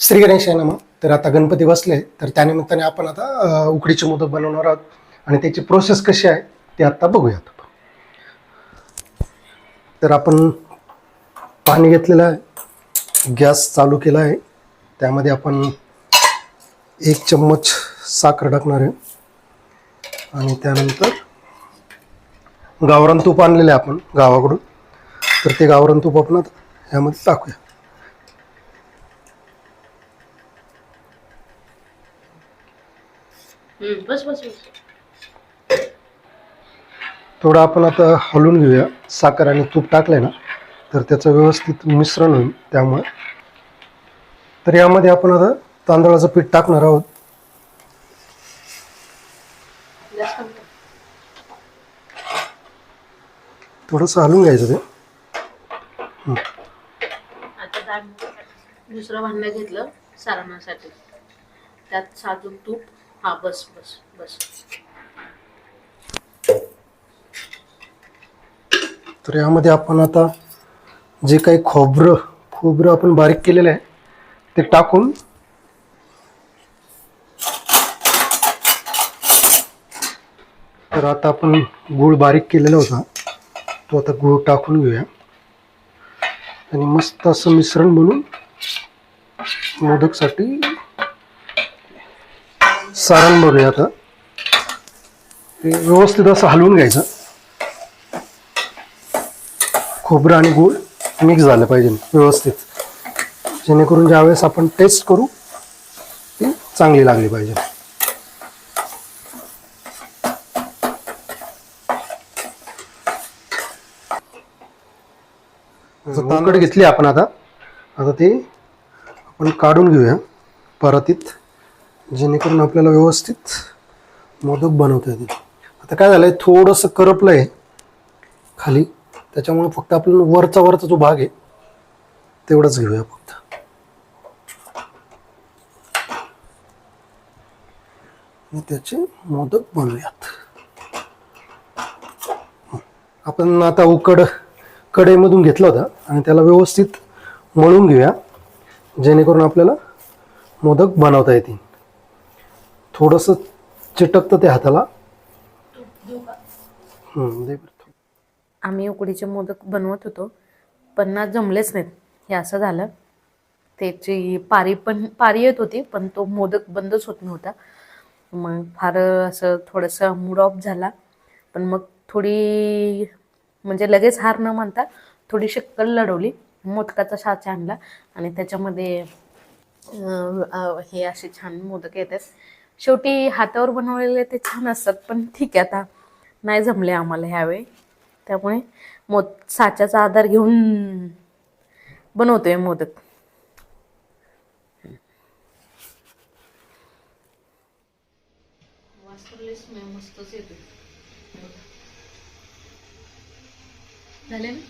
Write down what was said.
श्री गणेश आहे मग. तर आता गणपती बसले. तर त्यानिमित्ताने आपण आता उकडीचे मोदक बनवणार आहोत. आणि त्याची प्रोसेस कशी आहे ते आता बघूयात तर आपण पाणी घेतलेलं आहे. गॅस चालू केला आहे. त्यामध्ये आपण एक चम्मच साखर टाकणार आहे. आणि त्यानंतर गावरान तूप आणलेलं आहे आपण गावाकडून. तर ते गावरान तूप आपण ह्यामध्ये टाकूया. हम्म, बस बस बस. थोडं आपण आता हलवून घेऊया. साखर आणि तूप टाकलंय ना तर त्याचं व्यवस्थित मिश्रण होईल त्यामुळे. तर यामध्ये आपण आता तांदळाचं पीठ टाकणार आहोत. कर. थोडंसं हलवून घ्यायचं ते. आता डाळ दुसरं भांडं घेतलं सारणासाठी. त्यात साजूक तूप. हा बस बस बस. तर यामध्ये आपण आता जे काही खोबरं खोबरं आपण बारीक केलेलं आहे ते टाकून तर आता आपण गूळ बारीक केलेला होता तो आता गूळ टाकून घेऊया. आणि मस्त असं मिश्रण बनून मोदकसाठी सारण बनवूया आता. ते व्यवस्थित असं हलवून घ्यायचं. खोबरं आणि गूळ मिक्स झालं पाहिजे व्यवस्थित. जेणेकरून ज्यावेळेस आपण टेस्ट करू ती चांगली लागली पाहिजे. तांदूळ घेतली आपण आता. आता ते आपण काढून घेऊया. परातीत जेणेकरून आपल्याला व्यवस्थित मोदक बनवता येतील. आता काय झालंय? थोडंसं करपलं आहे खाली. त्याच्यामुळे फक्त आपल्याला वरचा वरचा जो भाग आहे तेवढाच घेऊया फक्त. त्याचे मोदक बनवूयात. आपण आता उकड कढईमधून घेतला होता आणि त्याला व्यवस्थित मळून घेऊया जेणेकरून आपल्याला मोदक बनवता येतील. थोडंसं चिटकतं ते हाताला. दे बरं आम्ही उकडीचे मोदक बनवत होतो पण ना जमलेच नाहीत. हे असं झालं. त्याची पारी पण पारी येत होती पण तो मोदक बंदच होत नव्हता. मग फार असं थोडंसं मूड ऑफ झाला. पण मग थोडी म्हणजे लगेच हार न मानता थोडी शक्कल लढवली. मोदकाचा साचा आणला आणि त्याच्यामध्ये अं, अं, हे असे छान मोदक येतात. शेवटी हातावर बनवलेले ते छान असतात पण ठीक आहे आता. नाही जमले आम्हाला ह्यावेळी. त्यामुळे मोद साच्याचा आधार घेऊन बनवतोय मोदक. मस्तच येतो झाले ना?